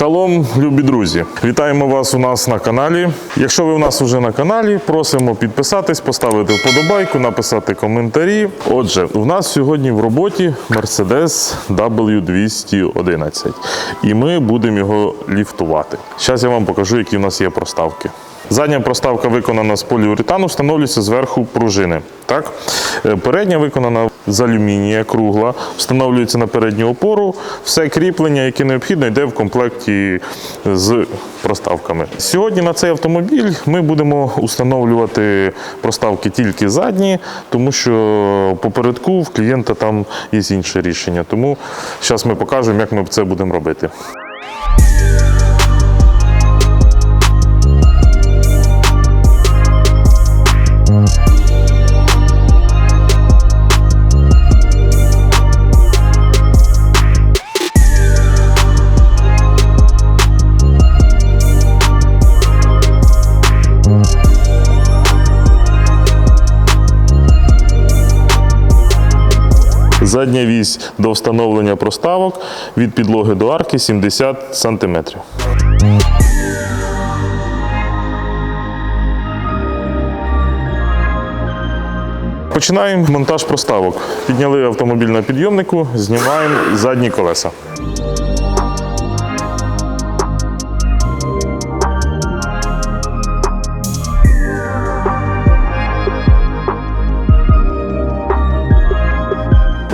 Шалом, любі друзі! Вітаємо вас у нас на каналі. Якщо ви у нас вже на каналі, просимо підписатись, поставити вподобайку, написати коментарі. Отже, у нас сьогодні в роботі Mercedes W211, і ми будемо його ліфтувати. Зараз я вам покажу, які в нас є проставки. Задня проставка виконана з поліуретану, встановлюється зверху пружини. Так? Е, Передня виконана з алюмінія, кругла, встановлюється на передню опору. Все кріплення, яке необхідно, йде в комплекті з проставками. Сьогодні на цей автомобіль ми будемо установлювати проставки тільки задні, тому що попередку в клієнта там є інше рішення. Тому зараз ми покажемо, як ми це будемо робити. Задня вісь до встановлення проставок від підлоги до арки 70 см. Починаємо монтаж проставок. Підняли автомобіль на підйомнику, знімаємо задні колеса.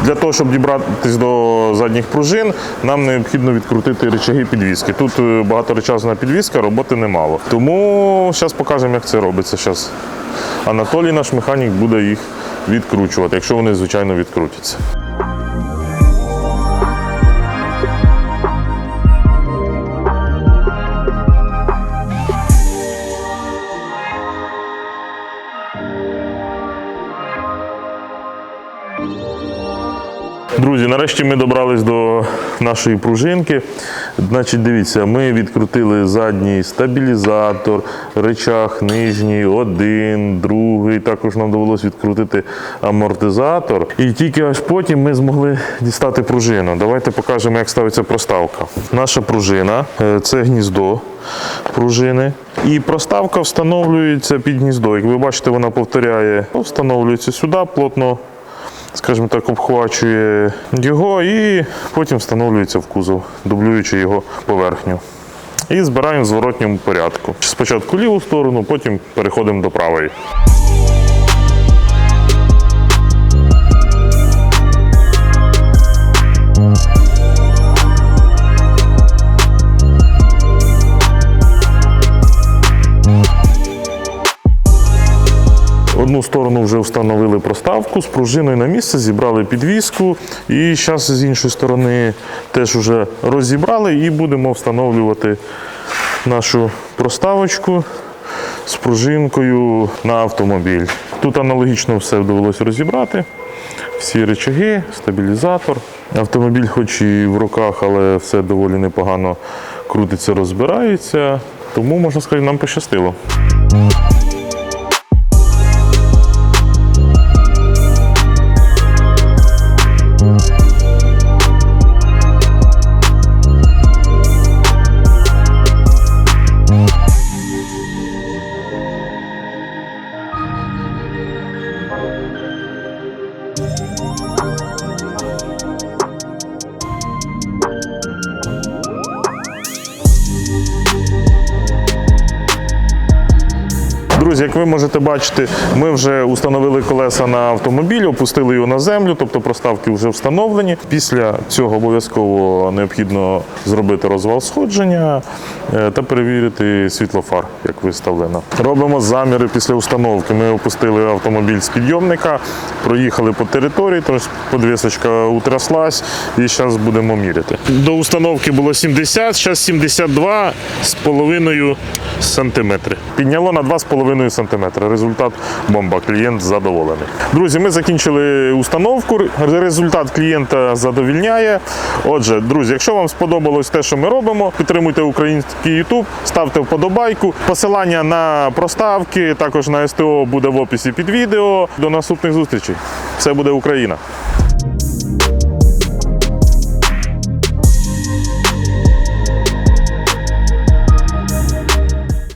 Для того, щоб дібратися до задніх пружин, нам необхідно відкрутити речаги підвіски. Тут е, багаторечасна підвіска, роботи немало. Тому зараз покажемо, як це робиться. Зараз Анатолій, наш механік, буде їх відкручувати, якщо вони, звичайно, відкрутяться. Друзі, нарешті ми добрались до нашої пружинки. Значить, дивіться, ми відкрутили задній стабілізатор, речах нижній, один, другий. Також нам довелося відкрутити амортизатор. І тільки аж потім ми змогли дістати пружину. Давайте покажемо, як ставиться проставка. Наша пружина е, це гніздо пружини. І проставка встановлюється під гніздо. Як ви бачите, вона повторяє, встановлюється сюди плотно скажімо так, обхвачує його і потім встановлюється в кузов, дублюючи його поверхню. І збираємо в зворотньому порядку. Спочатку ліву сторону, потім переходимо до правої. Одну сторону вже встановили проставку з пружиною на місце, зібрали підвіску. І зараз з іншої сторони теж вже розібрали і будемо встановлювати нашу проставочку з пружинкою на автомобіль. Тут аналогічно все довелося розібрати. Всі речаги, стабілізатор. Автомобіль, хоч і в руках, але все доволі непогано крутиться, розбирається. Тому можна сказати, нам пощастило. Друзі, як ви можете бачити, ми вже установили колеса на автомобіль, опустили його на землю, тобто проставки вже встановлені. Після цього обов'язково необхідно зробити розвал сходження е, та перевірити світлофар, як виставлено. Робимо заміри після установки. Ми опустили автомобіль з підйомника, проїхали по території, тож подвісочка утряслась і зараз будемо міряти. До установки було 70, зараз 72 з. Підняло на 2,5 сантиметри. Результат бомба. Клієнт задоволений. Друзі, ми закінчили установку. Результат клієнта задовільняє. Отже, друзі, якщо вам сподобалось те, що ми робимо, підтримуйте український YouTube, ставте вподобайку. Посилання на проставки, також на СТО буде в описі під відео. До наступних зустрічей. Все буде Україна!